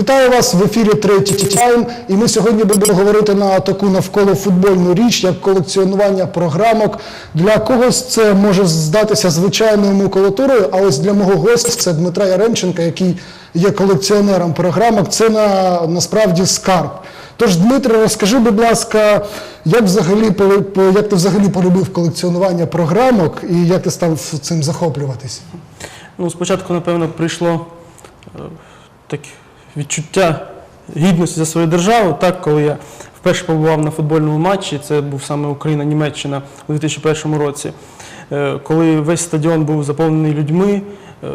Вітаю вас в ефірі третій тайм. І ми сьогодні будемо говорити на таку навколо футбольну річ, як колекціонування програмок. Для когось це може здатися звичайною макулатурою, а ось для мого гостя це Дмитра Яремченка, який є колекціонером програмок. Це на, насправді скарб. Тож, Дмитро, розкажи, будь ласка, як взагалі як ти взагалі полюбив колекціонування програмок і як ти став цим захоплюватися? Ну, спочатку, напевно, прийшло е, таке відчуття гідності за свою державу, так, коли я вперше побував на футбольному матчі, це був саме Україна-Німеччина у 2001 році, е, коли весь стадіон був заповнений людьми, е,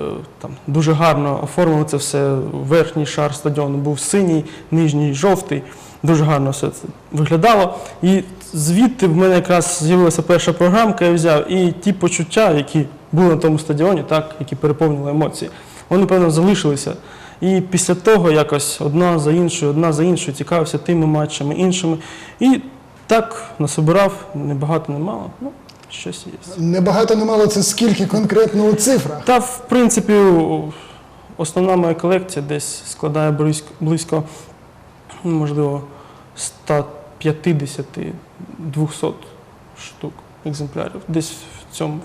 там дуже гарно оформили це все. Верхній шар стадіону був синій, нижній жовтий. Дуже гарно все це виглядало. І звідти в мене якраз з'явилася перша програмка, я взяв, і ті почуття, які були на тому стадіоні, так, які переповнили емоції, вони, певно, залишилися. І після того якось одна за іншою, одна за іншою цікавився тими матчами, іншими. І так насобирав, не багато, не мало. Ну, щось є. Небагато немало це скільки конкретно у цифрах. Та, в принципі, основна моя колекція десь складає близько, ну, можливо, 150-200 штук екземплярів. Десь в цьому.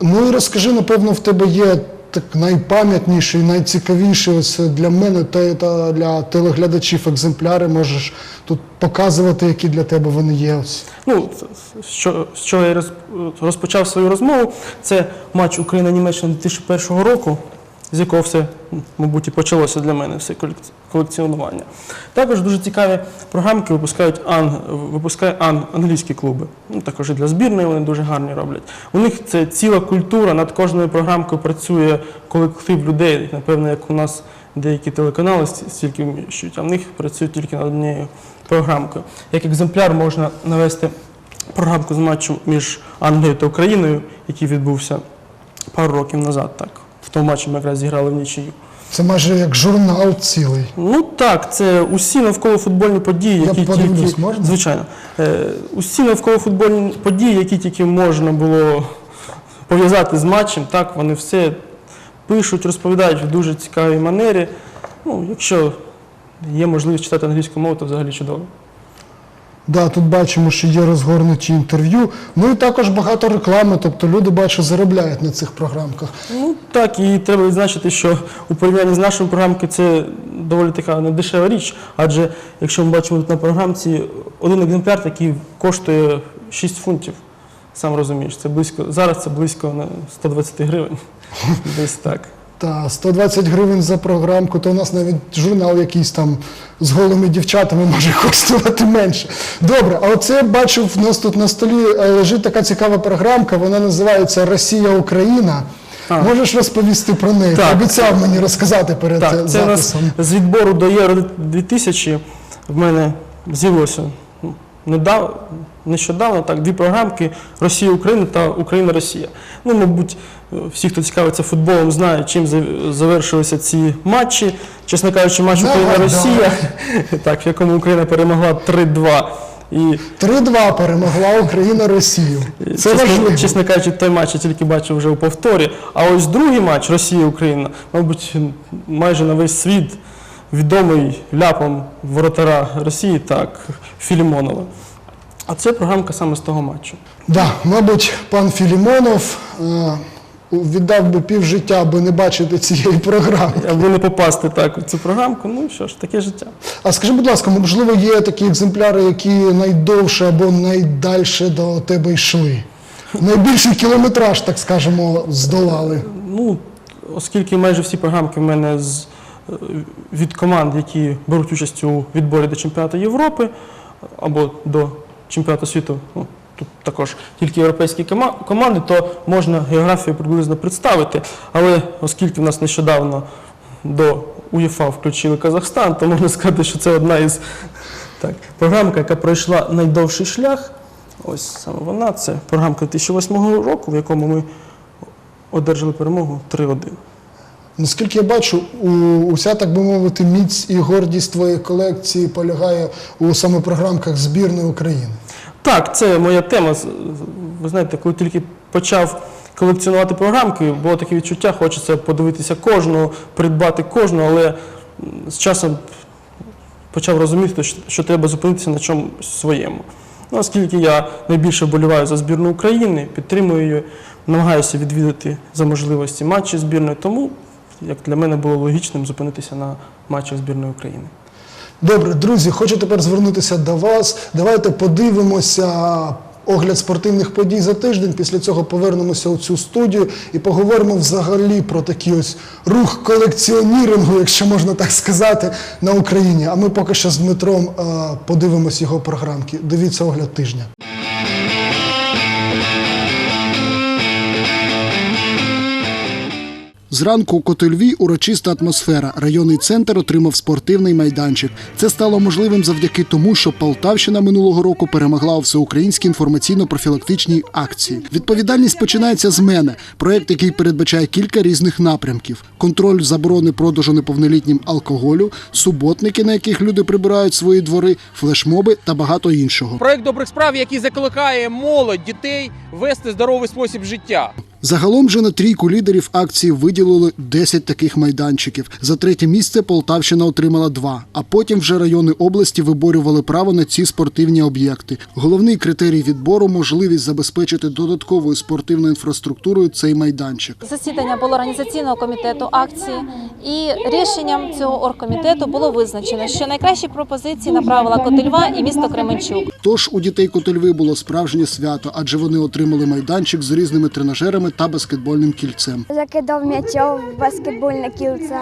Ну і розкажи, напевно, в тебе є так найпам'ятніший, найцікавіший ось для мене та, для телеглядачів екземпляри. Можеш тут показувати, які для тебе вони є. Ось. Ну, що, що я роз- розпочав свою розмову, це матч Україна-Німеччина 2001 року, з якого все, мабуть, і почалося для мене все колек- колекціонування. Також дуже цікаві програмки випускають ан, випускає ан, англійські клуби. Ну, також і для збірної вони дуже гарні роблять. У них це ціла культура, над кожною програмкою працює колектив людей, напевно, як у нас деякі телеканали стільки вміщують, а в них працюють тільки над однією програмкою. Як екземпляр можна навести програмку з матчу між Англією та Україною, який відбувся пару років назад. Так. В тому матчі ми якраз зіграли в нічию. Це майже як журнал цілий. Ну так, це усі навколо футбольні події, Я які подивлюсь, тільки можна? звичайно. Е, усі навколо футбольні події, які тільки можна було пов'язати з матчем, так вони все пишуть, розповідають в дуже цікавій манері. Ну, якщо є можливість читати англійську мову, то взагалі чудово. Да, тут бачимо, що є розгорнуті інтерв'ю. Ну і також багато реклами, тобто люди бачу заробляють на цих програмках. Ну так, і треба відзначити, що у порівнянні з нашою програмкою це доволі така недешева річ, адже якщо ми бачимо тут на програмці один екземпляр, який коштує 6 фунтів. Сам розумієш, це близько зараз це близько на 120 гривень. Десь так. Та 120 гривень за програмку, то у нас навіть журнал якийсь там з голими дівчатами може коштувати менше. Добре, а оце я бачив, у нас тут на столі е, лежить така цікава програмка, вона називається Росія-Україна. А. Можеш розповісти про неї? Так. обіцяв мені розказати перед е, Так, це у нас з відбору до Євро 2000 в мене з'явилося ну, недав- нещодавно так, дві програмки Росія-Україна та Україна-Росія. Ну, мабуть, всі, хто цікавиться футболом, знають, чим завершилися ці матчі. Чесно кажучи, матч Україна-Росія, так, в якому Україна перемогла 3-2. І 3-2 перемогла Україна Росію. Це чесно, важливо. чесно кажучи, той матч я тільки бачив вже у повторі. А ось другий матч Росія-Україна, мабуть, майже на весь світ відомий ляпом воротара Росії, так, Філімонова. А це програмка саме з того матчу. Да, мабуть, пан Філімонов е, віддав би півжиття, аби не бачити цієї програми. Аби не попасти так у цю програмку, ну що ж, таке життя. А скажи, будь ласка, можливо, є такі екземпляри, які найдовше або найдальше до тебе йшли? Найбільший кілометраж, так скажемо, здолали. Ну, оскільки майже всі програмки в мене з, е, від команд, які беруть участь у відборі до чемпіонату Європи або до чемпіонату світу, ну, тут також тільки європейські команди, то можна географію приблизно представити. Але оскільки в нас нещодавно до УЄФА включили Казахстан, то можна сказати, що це одна із так, програмка, яка пройшла найдовший шлях. Ось саме вона, це програмка 2008 року, в якому ми одержали перемогу 3-1. Наскільки я бачу, уся, так би мовити, міць і гордість твоєї колекції полягає у саме програмках збірної України. Так, це моя тема. Ви знаєте, коли тільки почав колекціонувати програмки, було таке відчуття, хочеться подивитися кожну, придбати кожну, але з часом почав розуміти, що- що треба зупинитися на чомусь своєму. Ну, оскільки я найбільше вболіваю за збірну України, підтримую її, намагаюся відвідати за можливості матчі збірної, тому як для мене було логічним зупинитися на матчах збірної України. Добре, друзі, хочу тепер звернутися до вас. Давайте подивимося огляд спортивних подій за тиждень. Після цього повернемося у цю студію і поговоримо взагалі про такий ось рух колекціонірингу, якщо можна так сказати, на Україні. А ми поки що з Дмитром е, подивимось його програмки. Дивіться огляд тижня. Зранку у Котельві урочиста атмосфера. Районний центр отримав спортивний майданчик. Це стало можливим завдяки тому, що Полтавщина минулого року перемогла у всеукраїнській інформаційно-профілактичній акції. Відповідальність починається з мене. Проект, який передбачає кілька різних напрямків: контроль заборони продажу неповнолітнім алкоголю, суботники, на яких люди прибирають свої двори, флешмоби та багато іншого. Проект добрих справ, який закликає молодь дітей вести здоровий спосіб життя. Загалом же на трійку лідерів акції виділили 10 таких майданчиків. За третє місце Полтавщина отримала два. А потім вже райони області виборювали право на ці спортивні об'єкти. Головний критерій відбору можливість забезпечити додатковою спортивною інфраструктурою цей майданчик. Засідання було організаційного комітету акції, і рішенням цього оргкомітету було визначено, що найкращі пропозиції направила Котельва і місто Кременчук. Тож у дітей Котельви було справжнє свято, адже вони отримали майданчик з різними тренажерами та баскетбольним кільцем. Закидав м'ячом в баскетбольне кільце.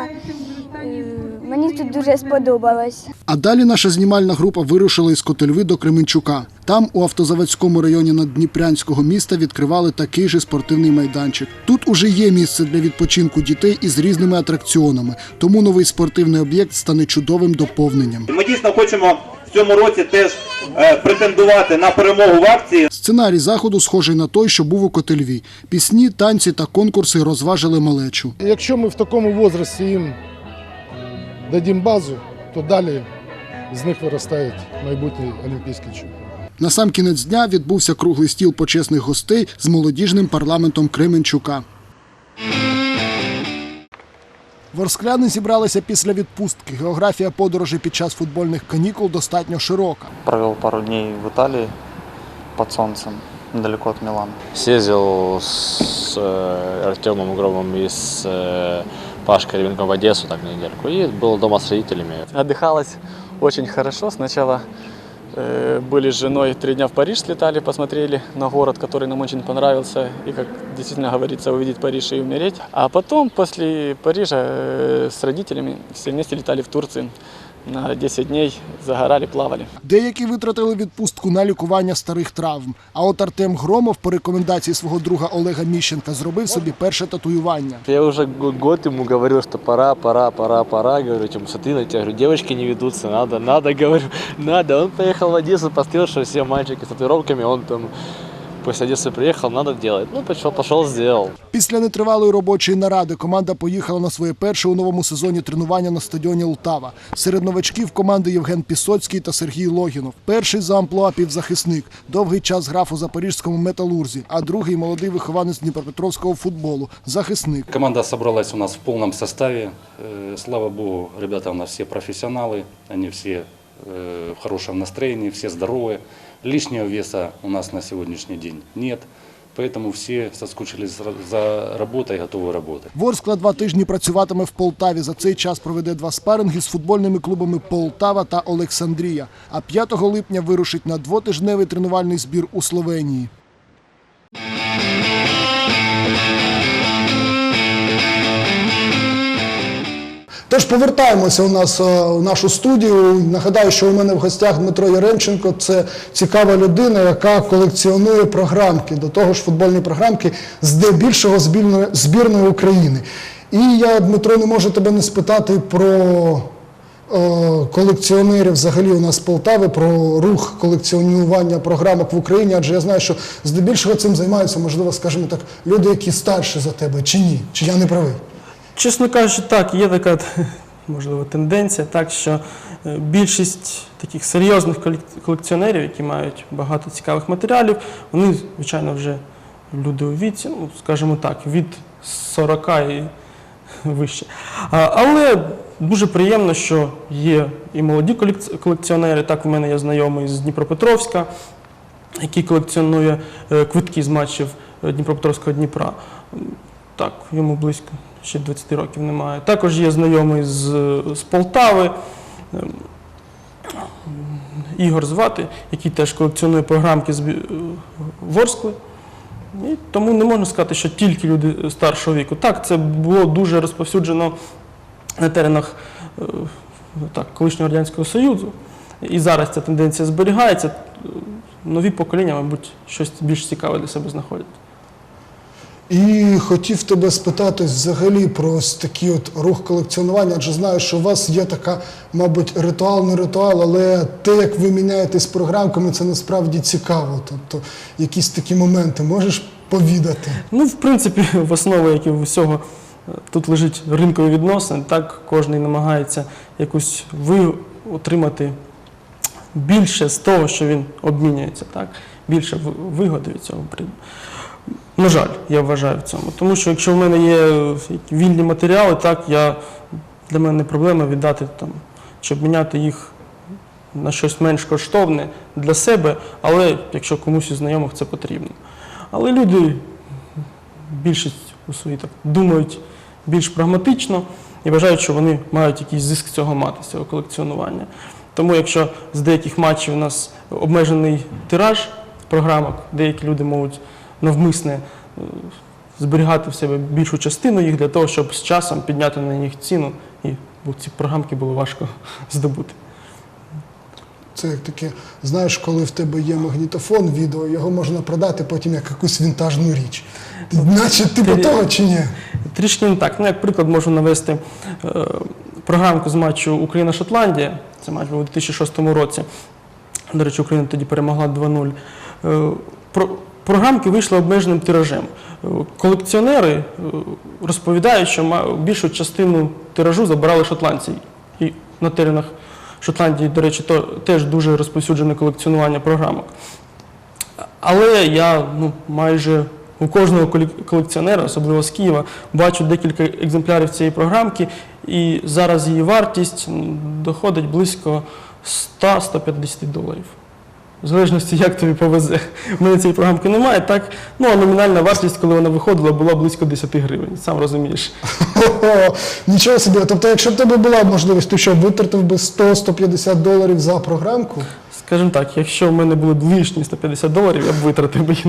Е, Мені тут дуже сподобалось. А далі наша знімальна група вирушила із Котельви до Кременчука. Там, у автозаводському районі Наддніпрянського міста, відкривали такий же спортивний майданчик. Тут уже є місце для відпочинку дітей із різними атракціонами, тому новий спортивний об'єкт стане чудовим доповненням. Ми дійсно хочемо в цьому році теж е, претендувати на перемогу в акції. Сценарій заходу схожий на той, що був у Котельві. Пісні, танці та конкурси розважили малечу. Якщо ми в такому возрасті їм дадім базу, то далі з них виростають майбутні олімпійські чемпіони. На сам кінець дня відбувся круглий стіл почесних гостей з молодіжним парламентом Кременчука. Ворскляни зібралися після відпустки. Географія подорожі під час футбольних канікул достатньо широка. Провел пару дней в Италии под солнцем, недалеко от Милана. Съездил с э, Артемом Громом и с э, Пашкой Ребенком в Одессу так на недельку. И был дома с родителями. Отдыхалось очень хорошо. Сначала э, были с женой три дня в Париж слетали, посмотрели на город, который нам очень понравился. И, как действительно говорится, увидеть Париж и умереть. А потом, после Парижа, э, с родителями все вместе летали в Турцию. На 10 дней загорали, плавали. Деякі витратили відпустку на лікування старих травм. А от Артем Громов по рекомендації свого друга Олега Міщенка зробив собі перше татуювання. Я уже г- год ему говорил, что пора, пора, пора, пора. Говорю, типа, смотри на говорю, девочки не ведутся, надо, надо, говорю, надо. Он поехал в Одессу, посмотрел, что все мальчики с татуировками, он там после Одессы приехал, надо делать. Ну, пошел, пошел, сделал. Після нетривалої робочої наради команда поїхала на своє перше у новому сезоні тренування на стадіоні Лтава. Серед новачків команди Євген Пісоцький та Сергій Логінов. Перший за амплуа півзахисник. Довгий час грав у запорізькому металурзі, а другий молодий вихованець Дніпропетровського футболу захисник. Команда собралась у нас в полном составе. Э, Слава богу, ребята у нас все профессионалы, они все э, в хорошем настроении, все здоровые. Лишнего веса у нас на сегодняшний день нет, поэтому всі соскучились за- роботою, готові работать. Ворскла два тижні працюватиме в Полтаві. За цей час проведе два спаринги з футбольними клубами Полтава та Олександрія. А 5 липня вирушить на двотижневий тренувальний збір у Словенії. Тож повертаємося у нас е, у нашу студію. Нагадаю, що у мене в гостях Дмитро Яремченко. Це цікава людина, яка колекціонує програмки, до того ж футбольні програмки здебільшого збірної, України. І я, Дмитро, не можу тебе не спитати про е, колекціонерів взагалі у нас Полтави, про рух колекціонування програмок в Україні, адже я знаю, що здебільшого цим займаються, можливо, скажімо так, люди, які старші за тебе, чи ні? Чи я не правий? Чесно кажучи, так, є така можливо тенденція, так що е, більшість таких серйозних колекціонерів, які мають багато цікавих матеріалів, вони, звичайно, вже люди у віці, ну, скажімо так, від 40 і вище. Але дуже приємно, що є і молоді колекціонери. Так, в мене є знайомий з Дніпропетровська, який колекціонує е, квитки з матчів е, Дніпропетровського Дніпра. Так, йому близько ще 20 років немає. Також є знайомий з, з Полтави. ем, Ігор звати, який теж колекціонує програмки з Ворскли. І тому не можна сказати, що тільки люди старшого віку. Так, це було дуже розповсюджено на теренах е, так, колишнього Радянського Союзу. І зараз ця тенденція зберігається. Е, Нові покоління, мабуть, щось більш цікаве для себе знаходять. І хотів тебе спитати взагалі про ось такий от рух колекціонування, адже знаю, що у вас є така, мабуть, ритуал, не ритуал, але те, як ви міняєтесь програмками, це насправді цікаво. Тобто, якісь такі моменти можеш повідати? Ну, в принципі, в основі, як і в усього, е, тут лежить ринкові відносини. Так, кожен намагається якусь ви отримати більше з того, що він обмінюється, так? більше вигоди від цього. При- На жаль, я вважаю в цьому. Тому що якщо в мене є е, вільні матеріали, так, я, для мене не проблема віддати там, чи обміняти їх на щось менш коштовне для себе, але якщо комусь із знайомих це потрібно. Але люди більшість у своїй так думають більш прагматично і вважають, що вони мають якийсь зиск цього мати, цього колекціонування. Тому якщо з деяких матчів у нас обмежений тираж програмок, деякі люди можуть навмисне е, зберігати в себе більшу частину їх для того, щоб з часом підняти на них ціну, і бо ці програмки було важко здобути. Це як таке, знаєш, коли в тебе є магнітофон, відео, його можна продати потім як якусь вінтажну річ. Наче типу того чи ні? Трішки не так. Ну, як приклад можу навести е, програмку з матчу Україна-Шотландія. Це матч був у 2006 році. До речі, Україна тоді перемогла 2-0. Е, програмки вийшли обмеженим тиражем. Колекціонери е, розповідають, що більшу частину тиражу забирали шотландці. І на теренах Шотландії, до речі, то теж дуже розповсюджене колекціонування програмок. Але я ну, майже у кожного колекціонера, особливо з Києва, бачу декілька екземплярів цієї програмки, і зараз її вартість доходить близько 100-150 доларів. В залежності, як тобі повезе. У мене цієї програмки немає, так? Ну, а номінальна вартість, коли вона виходила, була близько 10 гривень, сам розумієш. Нічого собі. Тобто, якщо б тебе була можливість, ти що, витратив би 100-150 доларів за програмку? Скажімо так, якщо в мене були б лишні 150 доларів, я б витратив би їх.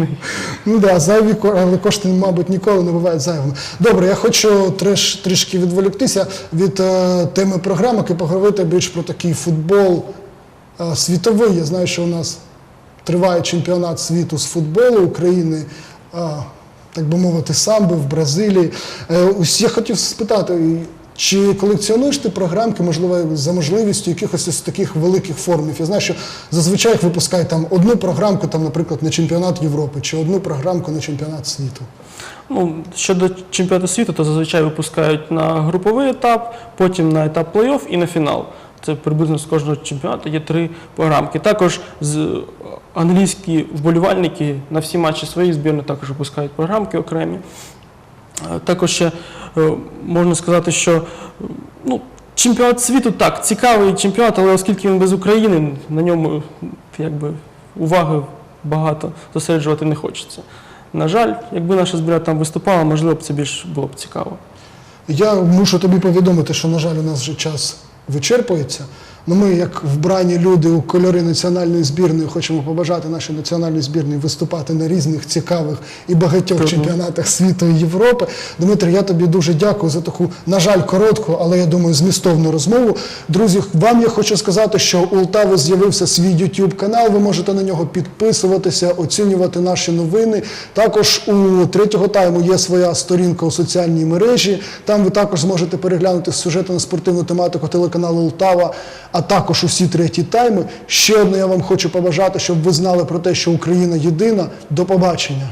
Ну так, да, зайві але кошти, мабуть, ніколи не бувають зайвими. Добре, я хочу треш, трішки відволіктися від е, теми програмок і поговорити більш про такий футбол світовий. Я знаю, що у нас триває чемпіонат світу з футболу України. так би мовити, самби в Бразилії. Е, ось я хотів спитати, чи колекціонуєш ти програмки, можливо, за можливістю якихось із таких великих форумів? Я знаю, що зазвичай їх випускають там одну програмку, там, наприклад, на чемпіонат Європи, чи одну програмку на чемпіонат світу. Ну, щодо чемпіонату світу, то зазвичай випускають на груповий етап, потім на етап плей-офф і на фінал. Це приблизно з кожного чемпіонату є три програмки. Також з е, англійські вболівальники на всі матчі своєї збірної також випускають програмки окремі. Е, Також ще е, можна сказати, що ну, чемпіонат світу так, цікавий чемпіонат, але оскільки він без України, на ньому якби, уваги багато зосереджувати не хочеться. На жаль, якби наша збірна там виступала, можливо б це більш було б цікаво. Я мушу тобі повідомити, що, на жаль, у нас вже час вичерпується. Ну, ми, як вбрані люди у кольори національної збірної, хочемо побажати нашій національній збірній виступати на різних цікавих і багатьох чемпіонатах світу і Європи. Дмитрий, я тобі дуже дякую за таку, на жаль, коротку, але я думаю, змістовну розмову. Друзі, вам я хочу сказати, що у Лтави з'явився свій YouTube канал. Ви можете на нього підписуватися, оцінювати наші новини. Також у третього тайму є своя сторінка у соціальній мережі. Там ви також зможете переглянути сюжети на спортивну тематику телеканалу Лтава, а також усі треті тайми. Ще одне я вам хочу побажати, щоб ви знали про те, що Україна єдина. До побачення.